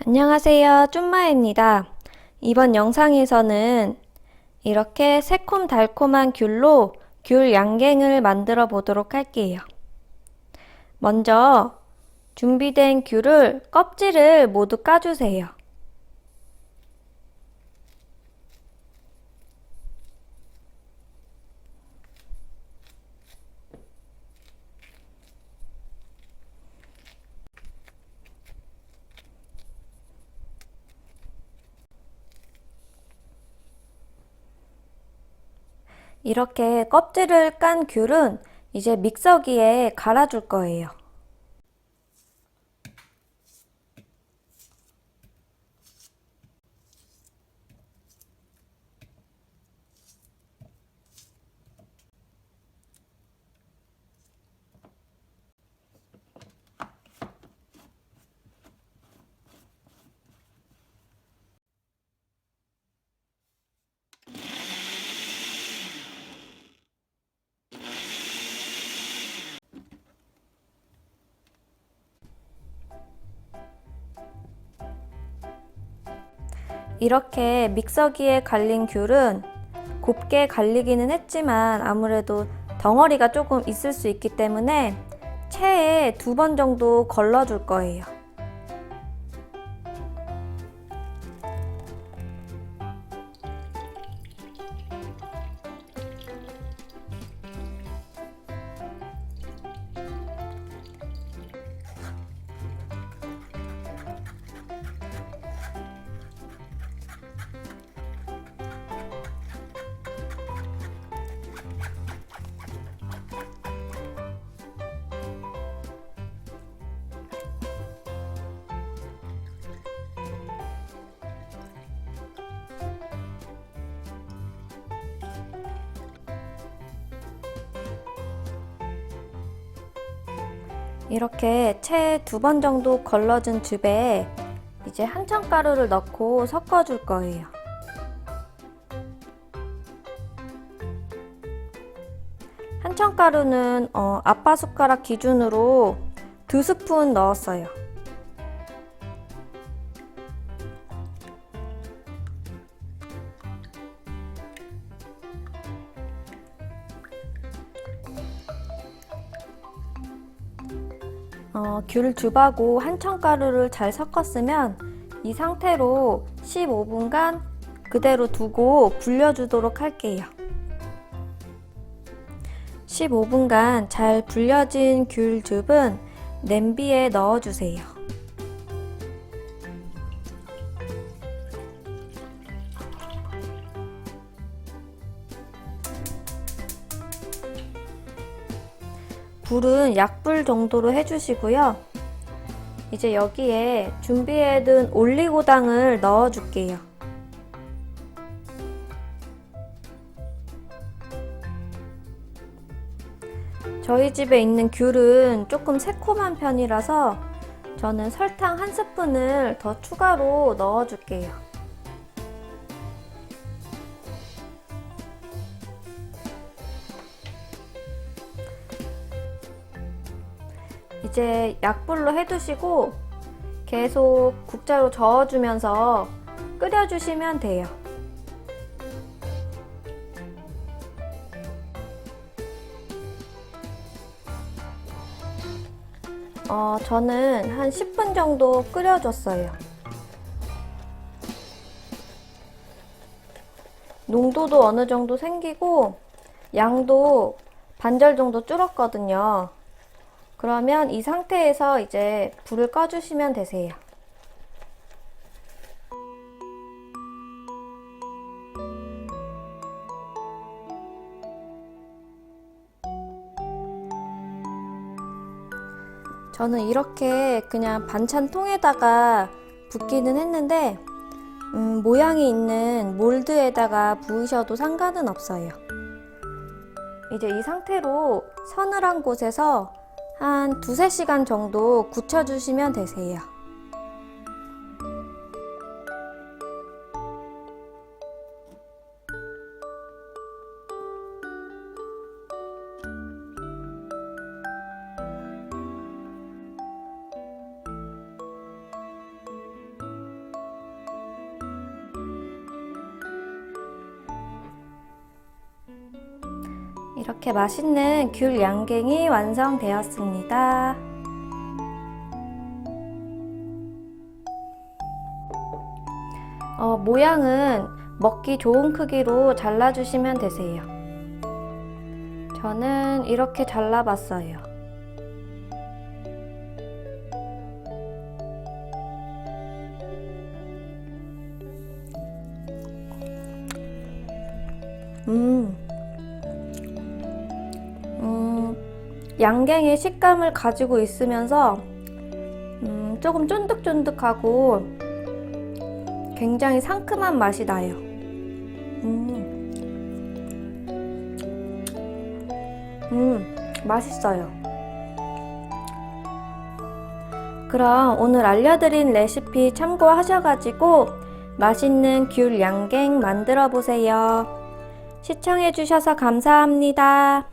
안녕하세요. 쭌마입니다. 이번 영상에서는 이렇게 새콤달콤한 귤로 귤 양갱을 만들어 보도록 할게요. 먼저 준비된 귤을 껍질을 모두 까주세요. 이렇게 껍질을 깐 귤은 이제 믹서기에 갈아줄 거예요. 이렇게 믹서기에 갈린 귤은 곱게 갈리기는 했지만 아무래도 덩어리가 조금 있을 수 있기 때문에 체에 두 번 정도 걸러줄 거예요. 이렇게 채 두 번 정도 걸러준 즙에 이제 한천가루를 넣고 섞어줄 거예요. 한천가루는 어, 아빠 숟가락 기준으로 두 스푼 넣었어요. 어, 귤즙하고 한천가루를 잘 섞었으면 이 상태로 15분간 그대로 두고 불려주도록 할게요. 15분간 잘 불려진 귤즙은 냄비에 넣어주세요. 불은 약불 정도로 해주시고요. 이제 여기에 준비해둔 올리고당을 넣어줄게요. 저희 집에 있는 귤은 조금 새콤한 편이라서 저는 설탕 한 스푼을 더 추가로 넣어줄게요. 이제 약불로 해두시고 계속 국자로 저어주면서 끓여주시면 돼요. 어, 저는 한 10분 정도 끓여줬어요. 농도도 어느 정도 생기고 양도 반절 정도 줄었거든요. 그러면 이 상태에서 이제 불을 꺼주시면 되세요. 저는 이렇게 그냥 반찬 통에다가 붓기는 했는데 음, 모양이 있는 몰드에다가 부으셔도 상관은 없어요. 이제 이 상태로 서늘한 곳에서 한 두세 시간 정도 굳혀주시면 되세요. 이렇게 맛있는 귤 양갱이 완성되었습니다. 어, 모양은 먹기 좋은 크기로 잘라주시면 되세요. 저는 이렇게 잘라봤어요. 음, 음, 양갱의 식감을 가지고 있으면서 음, 조금 쫀득쫀득하고 굉장히 상큼한 맛이 나요. 음, 음, 맛있어요. 그럼 오늘 알려드린 레시피 참고하셔가지고 맛있는 귤 양갱 만들어 보세요. 시청해주셔서 감사합니다.